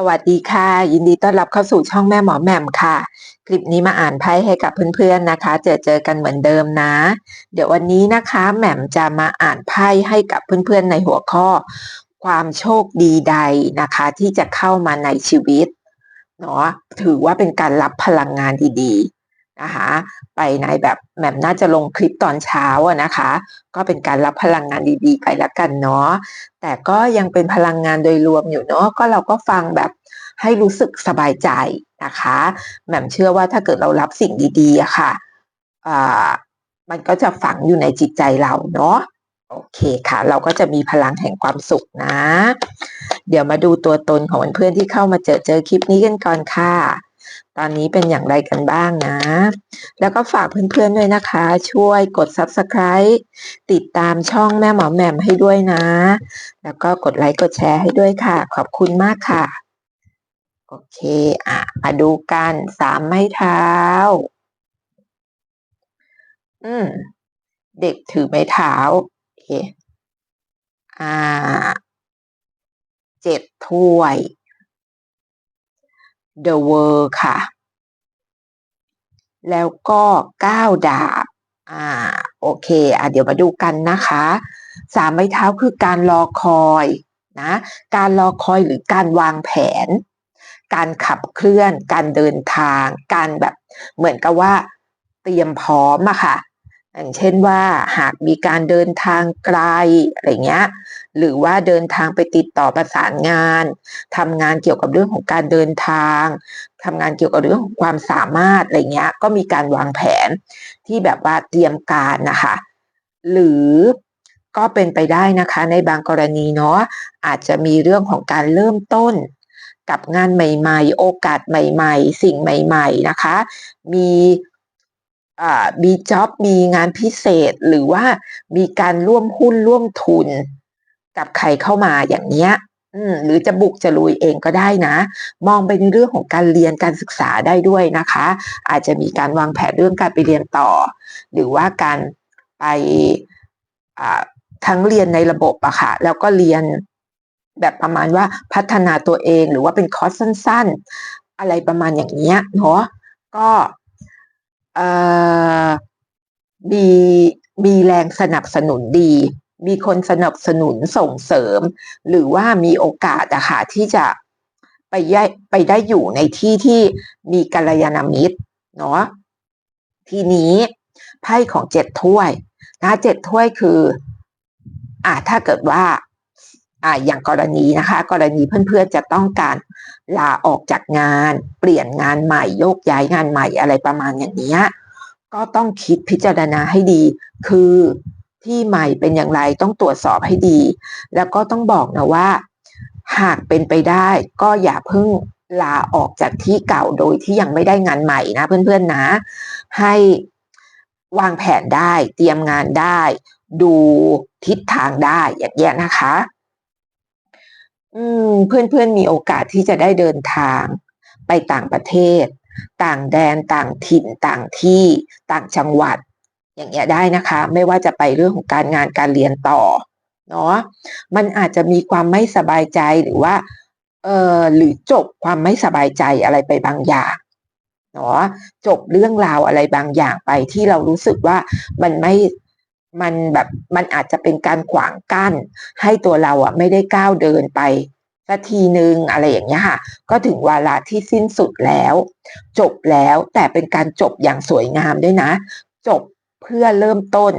สวัสดีค่ะ ยินดีต้อนรับเข้าสู่ช่องแม่หมอแหม่มค่ะ คลิปนี้มาอ่านไพ่ให้กับเพื่อนๆนะคะ เจอเจอกันเหมือนเดิมนะ เดี๋ยววันนี้นะคะแหม่มจะมาอ่านไพ่ให้กับเพื่อนๆในหัวข้อ ความโชคดีใดนะคะ ที่จะเข้ามาในชีวิตเนาะถือว่าเป็นการรับพลังงานดีๆ นะคะไปในแบบแหม่มน่าจะลงคลิปตอนเช้าอะนะคะ ก็เป็นการรับพลังงานดีๆ ไปละกันเนาะแต่ก็ยังเป็นพลังงานโดยรวมอยู่เนาะก็เราก็ฟังแบบให้รู้สึกสบายใจนะคะแหม่มเชื่อว่าถ้าเกิดเรารับสิ่งดีๆอะค่ะอ่ามันก็จะฝังอยู่ในจิตใจเราเนาะโอเคค่ะ เราก็จะมีพลังแห่งความสุขนะ เดี๋ยวมาดูตัวตนของเพื่อนที่เข้ามาเจอเจอคลิปนี้กันก่อนค่ะ ตอนนี้เป็นอย่างไรกันบ้างนะ แล้วก็ฝากเพื่อนๆด้วยนะคะ ช่วยกด subscribe ติดตามช่องแม่หมอแหม่มให้ด้วยนะ แล้วก็กดไลค์กดแชร์ให้ด้วยค่ะ ขอบคุณมากค่ะ โอเคอะมาดูกันสามไม้เท้า อืม เด็กถือไม้เท้าโอเคอ่าเจ็ดถ้วย The World ค่ะ แล้วก็เก้าดาบ อ่า โอเคอะเดี๋ยวมาดูกันนะคะสามไม้เท้าคือการรอคอยนะการรอคอยหรือการวางแผน การขับเคลื่อน การเดินทาง การแบบเหมือนกับว่า เตรียมพร้อมอะค่ะ อย่างเช่นว่าหากมีการเดินทางไกลอะไรเงี้ยหรือว่าเดินทางไปติดต่อประสานงานทำงานเกี่ยวกับเรื่องของการเดินทางทำงานเกี่ยวกับเรื่องของความสามารถอะไรเงี้ยก็มีการวางแผนที่แบบว่าเตรียมการนะคะ หรือก็เป็นไปได้นะคะในบางกรณีเนาะอาจจะมีเรื่องของการเริ่มต้นกับงานใหม่ ๆ โอกาสใหม่ ๆ สิ่งใหม่ ๆนะคะ มี มีจ็อบมีงานพิเศษหรือว่ามีการร่วมหุ้นร่วมทุน กับใครเข้ามาอย่างเนี้ยหรือจะบุกจะลุยเองก็ได้นะ มองไปในเรื่องของการเรียนการศึกษาได้ด้วยนะคะ อาจจะมีการวางแผนเรื่องการไปเรียนต่อ หรือว่าการไปทั้งเรียนในระบบอะค่ะแล้วก็เรียนแบบประมาณว่าพัฒนาตัวเองหรือว่าเป็นคอร์สสั้น ๆ อะไรประมาณอย่างเนี้ยเนาะก็ มีมีแรงสนับสนุนดี มีคนสนับสนุนส่งเสริม หรือว่ามีโอกาสอะค่ะที่จะไปย้ไปได้อยู่ในที่ที่มีกัลยาณมิตรเนาะทีนี้ไพ่ของเจ็ดถ้วยนะเจ็ดถ้วยคืออ่าถ้าเกิดว่า อ่าอย่างกรณีนะคะ กรณีเพื่อนๆจะต้องการลาออกจากงาน เปลี่ยนงานใหม่โยกย้ายงานใหม่อะไรประมาณอย่างนี้ก็ต้องคิดพิจารณาให้ดี คือที่ใหม่เป็นอย่างไรต้องตรวจสอบให้ดี แล้วก็ต้องบอกนะว่า หากเป็นไปได้ก็อย่าเพิ่งลาออกจากที่เก่าโดยที่ยังไม่ได้งานใหม่นะเพื่อนๆนะ ให้วางแผนได้ เตรียมงานได้ ดูทิศทางได้อย่างเงี้ยนะคะ อืมเพื่อนๆมีโอกาสที่จะได้เดินทาง ไปต่างประเทศ ต่างแดนต่างถิ่นต่างที่ต่างจังหวัด อย่างเงี้ยได้นะคะ ไม่ว่าจะไปเรื่องของการงานการเรียนต่อเนาะมันอาจจะมีความไม่สบายใจหรือว่าเออหรือจบความไม่สบายใจอะไรไปบางอย่างเนาะจบเรื่องราวอะไรบางอย่างไปที่เรารู้สึกว่ามันไม่ มันแบบมันอาจจะเป็นการขวางกั้น ให้ตัวเราอะไม่ได้ก้าวเดินไปสักทีนึงอะไรอย่างเงี้ยค่ะ ก็ถึงวาระที่สิ้นสุดแล้ว จบแล้วแต่เป็นการจบอย่างสวยงามด้วยนะ จบเพื่อเริ่มต้น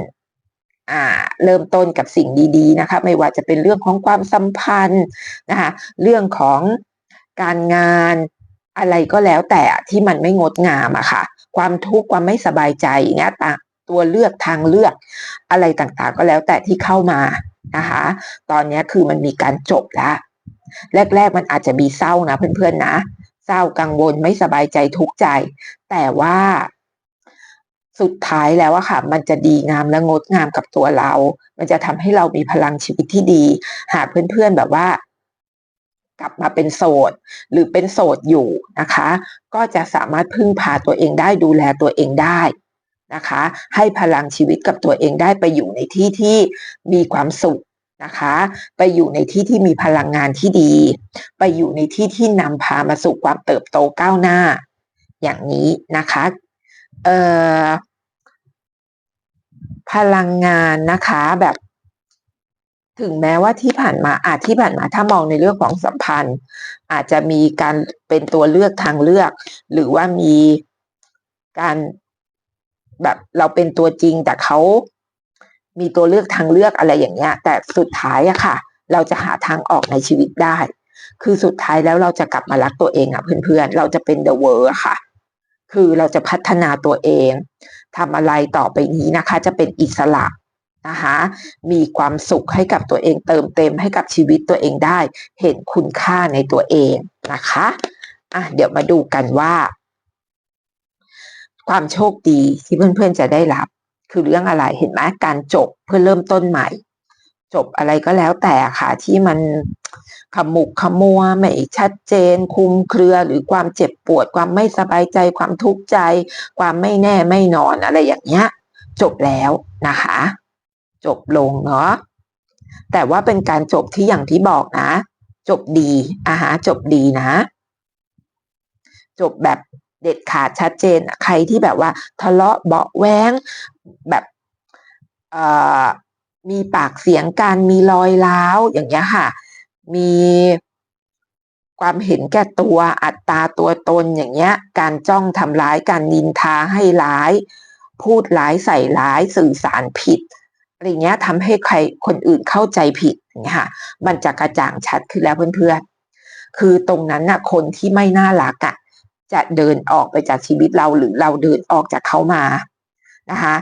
อ่าเริ่มต้นกับสิ่งดีๆนะคะ ไม่ว่าจะเป็นเรื่องของความสัมพันธ์นะคะเรื่องของการงานอะไรก็แล้วแต่ที่มันไม่งดงามอะค่ะ ความทุกข์ความไม่สบายใจเนี้ย ตัวเลือกทางเลือกอะไรต่างๆ ก็แล้วแต่ที่เข้ามานะคะ ตอนนี้คือมันมีการจบแล้วแรก ๆ มันอาจจะมีเศร้านะเพื่อนๆนะ เศร้ากังวลไม่สบายใจทุกข์ใจ แต่ว่าสุดท้ายแล้วอะค่ะ มันจะดีงามและงดงามกับตัวเรา มันจะทำให้เรามีพลังชีวิตที่ดี หากเพื่อนๆแบบว่า กลับมาเป็นโสด หรือเป็นโสดอยู่นะคะ ก็จะสามารถพึ่งพาตัวเองได้ดูแลตัวเองได้ นะคะ ให้พลังชีวิตกับตัวเองได้ไปอยู่ในที่ที่มีความสุขนะคะ ไปอยู่ในที่ที่มีพลังงานที่ดี ไปอยู่ในที่ที่นำพามาสู่ความเติบโตก้าวหน้า อย่างนี้นะคะเอ่อพลังงานนะคะแบบ ถึงแม้ว่าที่ผ่านมาอาจที่ผ่านมาถ้ามองในเรื่องของสัมพันธ์ อาจจะมีการเป็นตัวเลือกทางเลือก หรือว่ามีการ แบบเราเป็นตัวจริงแต่เขามีตัวเลือกทางเลือกอะไรอย่างเงี้ย แต่สุดท้ายอะค่ะ เราจะหาทางออกในชีวิตได้ คือสุดท้ายแล้วเราจะกลับมารักตัวเองอะเพื่อนๆ เราจะเป็น the world อะค่ะ คือเราจะพัฒนาตัวเองทำอะไรต่อไปนี้นะคะ จะเป็นอิสระนะคะมีความสุขให้กับตัวเองเติมเต็มให้กับชีวิตตัวเองได้ เห็นคุณค่าในตัวเองนะคะอะเดี๋ยวมาดูกันว่า ความโชคดีที่เพื่อนๆจะได้รับ คือเรื่องอะไรเห็นไหมการจบเพื่อเริ่มต้นใหม่ จบอะไรก็แล้วแต่ค่ะ ที่มันขมุกขมัวไม่ชัดเจน คุมเครือหรือความเจ็บปวด ความไม่สบายใจ ความทุกข์ใจ ความไม่แน่ไม่นอนอะไรอย่างเงี้ย จบแล้วนะคะ จบลงเนาะแต่ว่าเป็นการจบที่อย่างที่บอกนะ จบดีอาฮะจบดีนะ จบแบบ เด็ดขาดชัดเจนใครที่แบบว่าทะเลาะเบาแว้งแบบมีปากเสียงกันมีรอยร้าวอย่างเงี้ยค่ะ มีความเห็นแก่ตัวอัตตาตัวตนอย่างเงี้ย การจ้องทำร้ายการนินทาให้ร้าย พูดร้ายใส่ร้ายสื่อสารผิดอะไรเงี้ยทำให้ใครคนอื่นเข้าใจผิดอย่างเงี้ยค่ะ มันจะกระจ่างชัดขึ้นแล้วเพื่อนๆคือตรงนั้นน่ะคนที่ไม่น่ารักอะ จะเดินออกไปจากชีวิตเราหรือเราเดินออกจากเขามานะคะ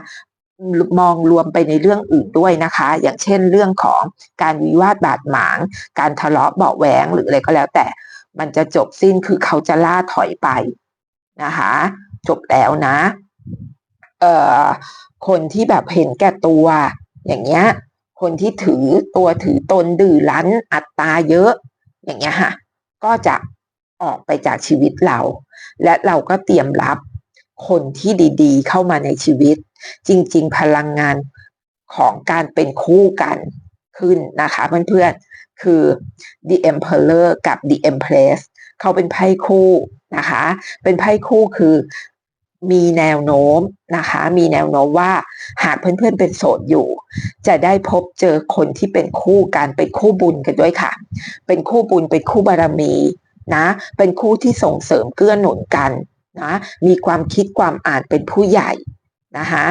มองรวมไปในเรื่องอื่นด้วยนะคะ อย่างเช่นเรื่องของการวิวาทบาดหมาง การทะเลาะเบาแหวงหรืออะไรก็แล้ว แต่มันจะจบสิ้นคือเขาจะล่าถอยไปนะคะ จบแล้วนะเอ่อคนที่แบบเห็นแก่ตัว อย่างเงี้ย คนที่ถือตัวถือตนดื้อรั้นอัตตาเยอะ อย่างเงี้ยค่ะก็จะ ออกไปจากชีวิตเรา และเราก็เตรียมรับคนที่ดีๆ เข้ามาในชีวิต จริง ๆ พลังงานของการเป็นคู่กันขึ้นนะคะเพื่อนๆคือ The Emperor กับ The Empress เขาเป็นไพ่คู่นะคะ เป็นไพ่คู่คือมีแนวโน้มนะคะ มีแนวโน้มว่าหากเพื่อนๆเป็นโสดอยู่ จะได้พบเจอคนที่เป็นคู่กันเป็นคู่บุญกันด้วยค่ะ เป็นคู่บุญเป็นคู่บารมี นะเป็นคู่ที่ส่งเสริมเกื้อหนุนกันนะมีความคิดความอ่านเป็นผู้ใหญ่นะคะ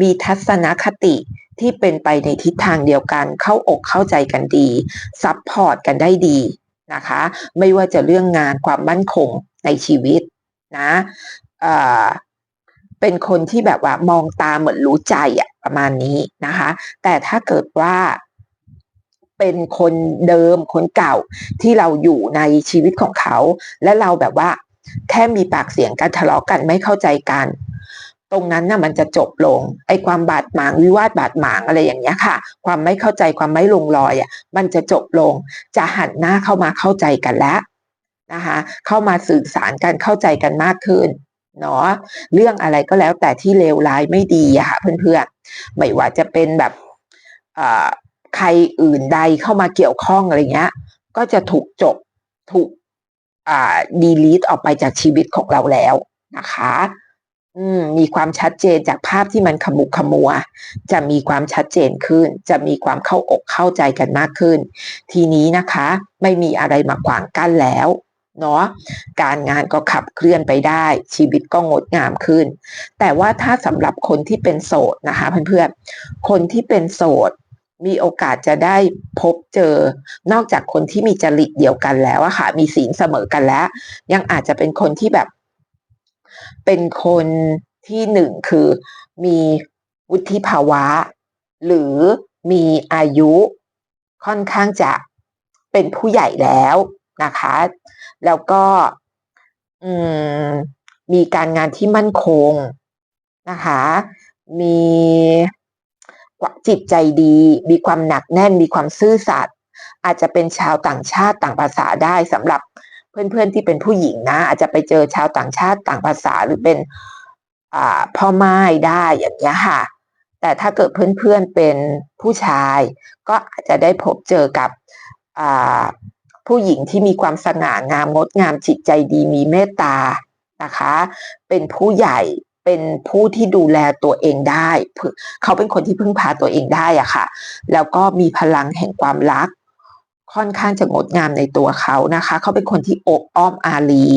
มีทัศนคติที่เป็นไปในทิศทางเดียวกันเข้าอกเข้าใจกันดีซัพพอร์ตกันได้ดีนะคะไม่ว่าจะเรื่องงานความมั่นคงในชีวิตนะเป็นคนที่แบบว่ามองตาเหมือนรู้ใจอะประมาณนี้นะคะ แต่ถ้าเกิดว่า เป็นคนเดิมคนเก่าที่เราอยู่ในชีวิตของเขา และเราแบบว่า แค่มีปากเสียงกันทะเลาะกันไม่เข้าใจกัน ตรงนั้นน่ะมันจะจบลง ไอ้ความบาดหมางวิวาทบาดหมางอะไรอย่างเงี้ยค่ะ ความไม่เข้าใจความไม่ลงรอยอะมันจะจบลง จะหันหน้าเข้ามาเข้าใจกันแล้วนะคะเข้ามาสื่อสารกันเข้าใจกันมากขึ้นเนาะเรื่องอะไรก็แล้วแต่ที่เลวร้ายไม่ดีอะค่ะเพื่อนๆไม่ว่าจะเป็นแบบ ใครอื่นใดเข้ามาเกี่ยวข้องอะไรเงี้ย ก็จะถูกจบถูกอ่าดีลีทออกไปจากชีวิตของเราแล้วนะคะอืมมีความชัดเจนจากภาพที่มันขมุกขมัว จะมีความชัดเจนขึ้น จะมีความเข้าอกเข้าใจกันมากขึ้น ทีนี้นะคะ ไม่มีอะไรมาขวางกั้นแล้วเนาะการงานก็ขับเคลื่อนไปได้ ชีวิตก็งดงามขึ้น แต่ว่าถ้าสำหรับคนที่เป็นโสดนะคะเพื่อนๆคนที่เป็นโสด มีโอกาสจะได้พบเจอนอกจากคนที่มีจริตเดียวกันแล้วอะค่ะ มีศีลเสมอกันแล้ว ยังอาจจะเป็นคนที่แบบ เป็นคนที่หนึ่งคือมีวุฒิภาวะ หรือมีอายุค่อนข้างจะเป็นผู้ใหญ่แล้วนะคะ แล้วก็มีการงานที่มั่นคงนะคะ มี จิตใจดี มีความหนักแน่นมีความซื่อสัตย์อาจจะเป็นชาวต่างชาติต่างภาษาได้สำหรับเพื่อนๆที่เป็นผู้หญิงนะ อาจจะไปเจอชาวต่างชาติต่างภาษาหรือเป็นพ่อไม้ได้อย่างเงี้ยค่ะ แต่ถ้าเกิดเพื่อนๆเป็นผู้ชาย ก็อาจจะได้พบเจอกับผู้หญิงที่มีความสง่างามงดงามจิตใจดีมีเมตตานะคะ เป็นผู้ใหญ่ เป็นผู้ที่ดูแลตัวเองได้ เขาเป็นคนที่พึ่งพาตัวเองได้อะค่ะ แล้วก็มีพลังแห่งความรัก ค่อนข้างจะงดงามในตัวเขานะคะ เขาเป็นคนที่อบอ้อมอารี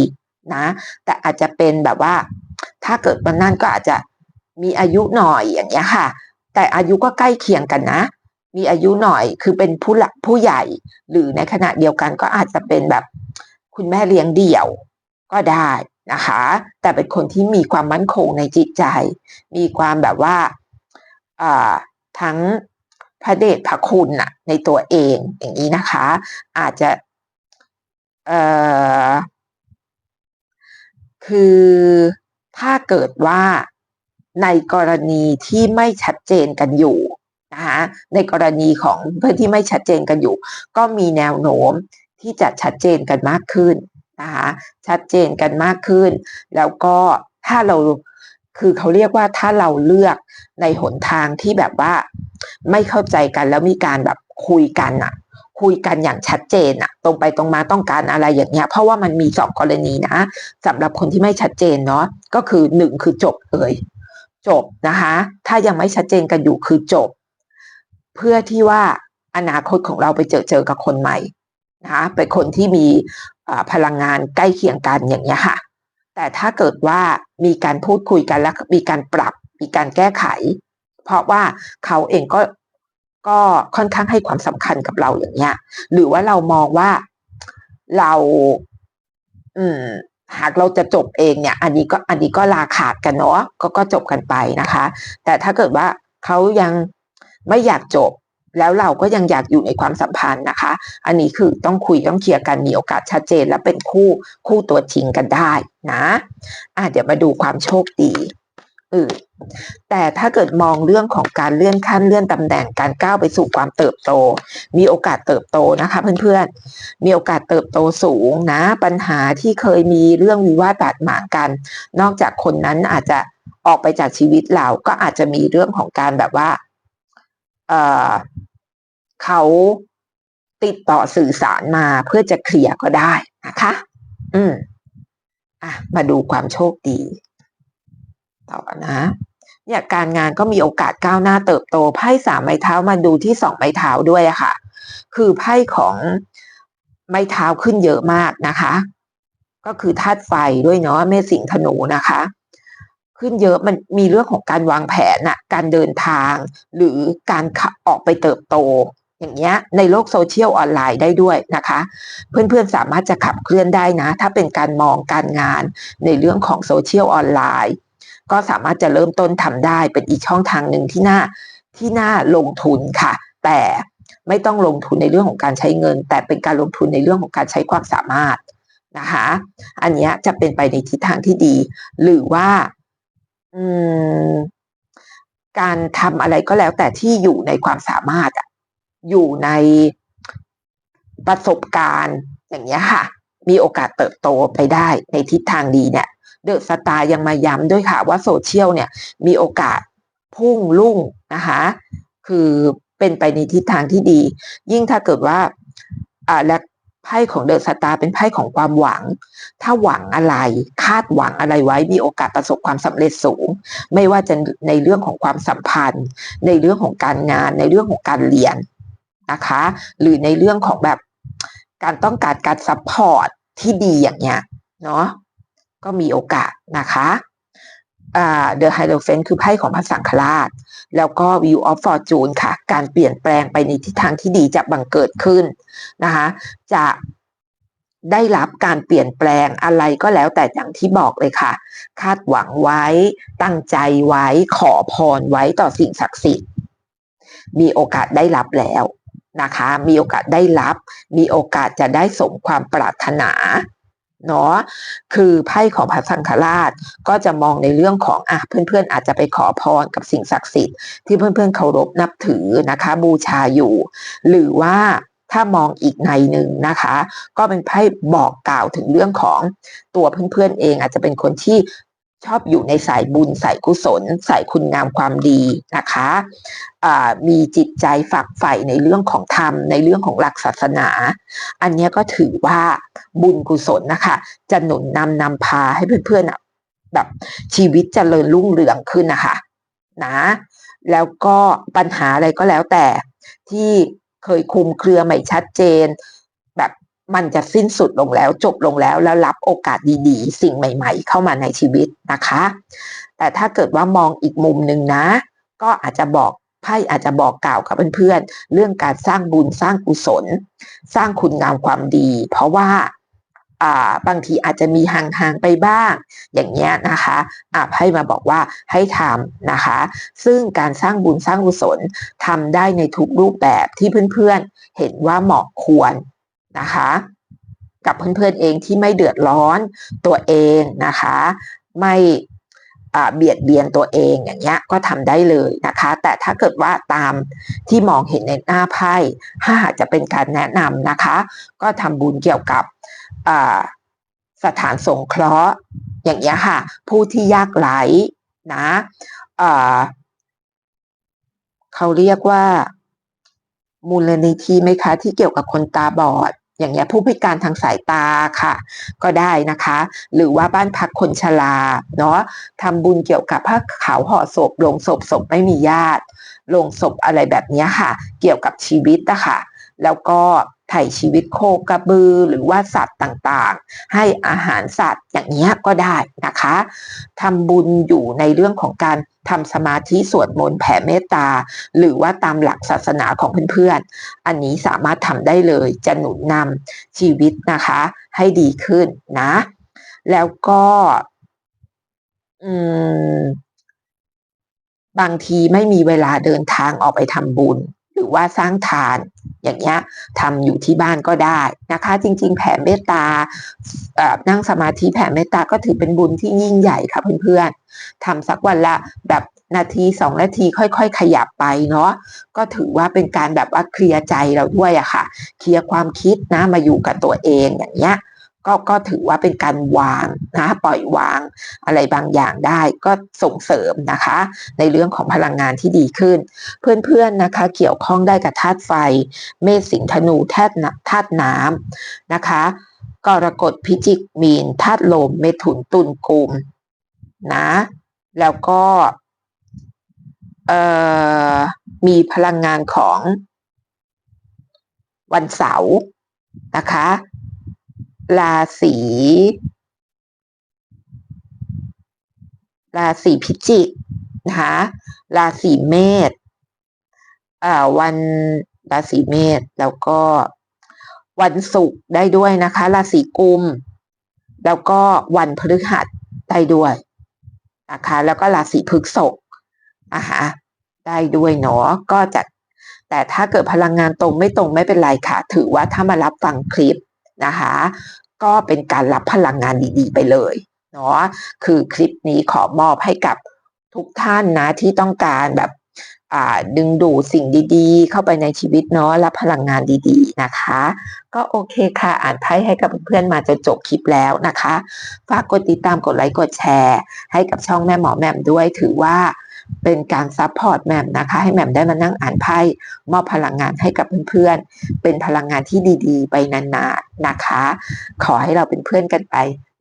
นะ แต่อาจจะเป็นแบบว่า ถ้าเกิดวันนั้นก็อาจจะมีอายุหน่อยอย่างเงี้ยค่ะ แต่อายุก็ใกล้เคียงกันนะ มีอายุหน่อยคือเป็นผู้หลักผู้ใหญ่ หรือในขณะเดียวกันก็อาจจะเป็นแบบคุณแม่เลี้ยงเดี่ยวก็ได้ นะคะ แต่เป็นคนที่มีความมั่นคงในจิตใจ มีความแบบว่าทั้งพระเดชพระคุณน่ะในตัวเองอย่างนี้นะคะ อาจจะคือถ้าเกิดว่าในกรณีที่ไม่ชัดเจนกันอยู่นะคะในกรณีของเพื่อนที่ไม่ชัดเจนกันอยู่ ก็มีแนวโน้มที่จะชัดเจนกันมากขึ้น นะคะชัดเจนกันมากขึ้น แล้วก็ถ้าเราคือเขาเรียกว่าถ้าเราเลือกในหนทางที่แบบว่าไม่เข้าใจกันแล้วมีการแบบคุยกันอะคุยกันอย่างชัดเจนอะตรงไปตรงมาต้องการอะไรอย่างเงี้ย เพราะว่ามันมีสองกรณีนะสำหรับคนที่ไม่ชัดเจนเนาะก็คือหนึ่งคือจบเลย จบนะคะ ถ้ายังไม่ชัดเจนกันอยู่คือจบ เพื่อที่ว่าอนาคตของเราไปเจอเจอกับคนใหม่นะคะเป็นคนที่มี พลังงานใกล้เคียงกันอย่างเงี้ยค่ะ แต่ถ้าเกิดว่ามีการพูดคุยกันแล้วมีการปรับ มีการแก้ไข เพราะว่าเขาเองก็ก็ค่อนข้างให้ความสำคัญกับเราอย่างเงี้ย หรือว่าเรามองว่าเรา อืม หากเราจะจบเองเนี่ย อันนี้ก็อันนี้ก็ลาขาดกันเนาะก็ก็จบกันไปนะคะ แต่ถ้าเกิดว่าเขายังไม่อยากจบ แล้วเราก็ยังอยากอยู่ในความสัมพันธ์นะคะ อันนี้คือต้องคุยต้องเคลียร์กันมีโอกาสชัดเจน และเป็นคู่คู่ตัวจริงกันได้นะอะเดี๋ยวมาดูความโชคดีอื่นแต่ถ้าเกิดมองเรื่องของการเลื่อนขั้นเลื่อนตำแหน่งการก้าวไปสู่ความเติบโต มีโอกาสเติบโตนะคะเพื่อนๆ มีโอกาสเติบโตสูงนะ ปัญหาที่เคยมีเรื่องวิวาทบาดหมางกัน นอกจากคนนั้นอาจจะออกไปจากชีวิตเราก็อาจจะมีเรื่องของการแบบว่า เขาติดต่อสื่อสารมาเพื่อจะเคลียร์ก็ได้นะคะ อืม อะ มาดูความโชคดี ต่อนะ เนี่ยการงานก็มีโอกาสก้าวหน้าเติบโต ไพ่สามไม้เท้ามาดูที่สองไม้เท้าด้วยอะค่ะ คือไพ่ของไม้เท้าขึ้นเยอะมากนะคะ ก็คือธาตุไฟด้วยเนาะเมษสิงธนูนะคะ ขึ้นเยอะมันมีเรื่องของการวางแผนอะการเดินทาง หรือการออกไปเติบโต อย่างเงี้ยในโลกโซเชียลออนไลน์ได้ด้วยนะคะ เพื่อนๆสามารถจะขับเคลื่อนได้นะ ถ้าเป็นการมองการงานในเรื่องของโซเชียลออนไลน์ ก็สามารถจะเริ่มต้นทำได้เป็นอีกช่องทางหนึ่งที่น่าที่น่าลงทุนค่ะ แต่ไม่ต้องลงทุนในเรื่องของการใช้เงิน แต่เป็นการลงทุนในเรื่องของการใช้ความสามารถนะคะ อันนี้จะเป็นไปในทิศทางที่ดี หรือว่า การทำอะไรก็แล้ว แต่ที่อยู่ในความสามารถอะอยู่ในประสบการณ์อย่างเงี้ยค่ะ มีโอกาสเติบโตไปได้ในทิศทางดีเนี่ยเดอะสตาร์ยังมาย้ำด้วยค่ะว่าโซเชียลเนี่ยมีโอกาสพุ่งลุ่งนะคะคือเป็นไปในทิศทางที่ดี ยิ่งถ้าเกิดว่าอ่าและ ไพ่ของเดอะสตาร์เป็นไพ่ของความหวัง ถ้าหวังอะไร คาดหวังอะไรไว้มีโอกาสประสบความสำเร็จสูง ไม่ว่าจะในเรื่องของความสัมพันธ์ ในเรื่องของการงาน ในเรื่องของการเรียนนะคะ หรือในเรื่องของแบบการต้องการการซัพพอร์ตที่ดีอย่างเงี้ยเนาะก็มีโอกาสนะคะอ่า The Hierophant คือไพ่ของพระสังฆราช แล้วก็ View of Fortune ค่ะ การเปลี่ยนแปลงไปในทิศทางที่ดีจะบังเกิดขึ้นนะคะจะได้รับการเปลี่ยนแปลงอะไรก็แล้วแต่อย่างที่บอกเลยค่ะ คาดหวังไว้ ตั้งใจไว้ขอพรไว้ต่อสิ่งศักดิ์สิทธิ์ มีโอกาสได้รับแล้วนะคะ มีโอกาสได้รับ มีโอกาสจะได้สมความปรารถนา เนาะคือไพ่ของพระสังฆราชก็จะมองในเรื่องของอะเพื่อนๆ อาจจะไปขอพรกับสิ่งศักดิ์สิทธิ์ที่เพื่อนๆ เคารพนับถือนะคะ บูชาอยู่ หรือว่าถ้ามองอีกในหนึ่งนะคะ ก็เป็นไพ่บอกกล่าวถึงเรื่องของตัวเพื่อนๆเอง อาจจะเป็นคนที่ ชอบอยู่ในสายบุญสายกุศลสายคุณงามความดีนะคะะมีจิตใจฝักใฝ่ในเรื่องของธรรมในเรื่องของหลักศาสนา อันนี้ก็ถือว่าบุญกุศลนะคะ จะหนุนนำนำพาให้เพื่อนๆแบบชีวิตจเจริญรุ่งเรืองขึ้นนะคะนะแล้วก็ปัญหาอะไรก็แล้วแต่ที่เคยคุมเครือไม่ชัดเจน มันจะสิ้นสุดลงแล้วจบลงแล้วแล้วรับโอกาสดีๆ สิ่งใหม่ๆ เข้ามาในชีวิตนะคะ แต่ถ้าเกิดว่ามองอีกมุมหนึ่งนะ ก็อาจจะบอกไพ่อาจจะบอกกล่าวกับเพื่อนๆเรื่องการสร้างบุญสร้างกุศล สร้างคุณงามความดี เพราะว่าอ่าบางทีอาจจะมีห่างๆไปบ้าง อย่างเงี้ยนะคะอ่าไพ่มาบอกว่าให้ทำนะคะ ซึ่งการสร้างบุญสร้างกุศลทำได้ในทุกรูปแบบที่เพื่อนๆเห็นว่าเหมาะควร นะคะ กับเพื่อนๆเองที่ไม่เดือดร้อนตัวเองนะคะ ไม่เบียดเบียนตัวเองอย่างเงี้ยก็ทำได้เลยนะคะ แต่ถ้าเกิดว่าตามที่มองเห็นในหน้าไพ่ถ้าหากจะเป็นการแนะนำนะคะ ก็ทำบุญเกี่ยวกับสถานสงเคราะห์ อย่างเงี้ยค่ะ ผู้ที่ยากไร้นะเขาเรียกว่า มูลนิธิไหมคะที่เกี่ยวกับคนตาบอด อย่างเงี้ยผู้พิการทางสายตาค่ะ ก็ได้นะคะ หรือว่าบ้านพักคนชราเนาะทำบุญเกี่ยวกับผ้าขาวห่อศพลงศพศพไม่มีญาติลงศพอะไรแบบนี้ค่ะ เกี่ยวกับชีวิตนะคะแล้วก็ ถ่ายชีวิตโคกระบือหรือว่าสัตว์ต่างๆ ให้อาหารสัตว์อย่างนี้ก็ได้นะคะทำบุญอยู่ในเรื่องของการทำสมาธิสวดมนต์แผ่เมตตา หรือว่าตามหลักศาสนาของเพื่อนๆ อันนี้สามารถทำได้เลยจะหนุนนำชีวิตนะคะ ให้ดีขึ้นนะ แล้วก็อืมบางทีไม่มีเวลาเดินทางออกไปทำบุญ หรือว่าสร้างทาน อย่างเงี้ยทำอยู่ที่บ้านก็ได้นะคะ จริง ๆ แผ่เมตตานั่งสมาธิแผ่เมตตาก็ถือเป็นบุญที่ยิ่งใหญ่ค่ะเพื่อนๆทำสักวันละแบบนาทีสองนาทีค่อยๆ ขยับไปเนาะก็ถือว่าเป็นการแบบว่าเคลียร์ใจเราด้วยอะค่ะ เคลียร์ความคิดนะมาอยู่กับตัวเองอย่างเงี้ย ก็ก็ถือว่าเป็นการวางนะปล่อยวางอะไรบางอย่างได้ก็ส่งเสริมนะคะ ในเรื่องของพลังงานที่ดีขึ้น เพื่อนๆนะคะ เกี่ยวข้องได้กับธาตุไฟ เมษสิงธนูธาตุธาตุน้ำนะคะกรกฎพิจิกมีนธาตุลมเมถุนตุลกุมนะแล้วก็มีพลังงานของวันเสาร์นะคะ ราศีราศีพิจิกนะคะราศีเมษอ่าวันราศีเมษแล้วก็วันศุกร์ได้ด้วยนะคะ ราศีกุม แล้วก็วันพฤหัสได้ด้วยนะคะ แล้วก็ราศีพฤษภนะคะได้ด้วยเนาะก็จะแต่ถ้าเกิดพลังงานตรงไม่ตรงไม่เป็นไรค่ะ ถือว่าถ้ามารับฟังคลิป นะคะ ก็เป็นการรับพลังงานดีๆ ไปเลยเนาะคือคลิปนี้ขอมอบให้กับทุกท่านนะที่ต้องการแบบดึงดูดสิ่งดีๆ เข้าไปในชีวิตเนาะรับพลังงานดีๆนะคะ ก็โอเคค่ะ อ่านไพ่ให้กับเพื่อนๆมาจะจบคลิปแล้วนะคะ ฝากกดติดตามกดไลค์กดแชร์ ให้กับช่องแม่หมอแม่มด้วยถือว่า เป็นการซัพพอร์ตแหม่มนะคะ ให้แหม่มได้มานั่งอ่านไพ่มอบพลังงานให้กับเพื่อนๆ เป็นพลังงานที่ดีๆ ไปนานๆนะคะ ขอให้เราเป็นเพื่อนกันไป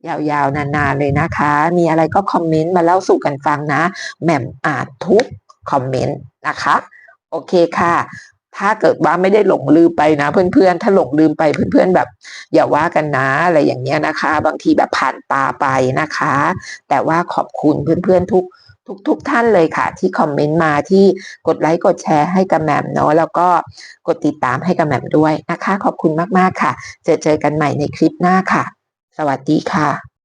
ยาวๆ นานๆ เลยนะคะ มีอะไรก็คอมเมนต์มาเล่าสู่กันฟังนะ แหม่มอ่านทุกคอมเมนต์นะคะ โอเคค่ะ ถ้าเกิดว่าไม่ได้หลงลืมไปนะเพื่อนๆ ถ้าหลงลืมไปเพื่อนๆ แบบ อย่าว่ากันนะอะไรอย่างเงี้ยนะคะ บางทีแบบผ่านตาไปนะคะ แต่ว่าขอบคุณเพื่อนๆ ทุก ทุกทุกท่านเลยค่ะ ที่คอมเมนต์มาที่กดไลค์กดแชร์ให้กับแหม่มเนาะแล้วก็กดติดตามให้กับแหม่มด้วยนะคะ ขอบคุณมากๆค่ะ เจอเจอกันใหม่ในคลิปหน้าค่ะ สวัสดีค่ะ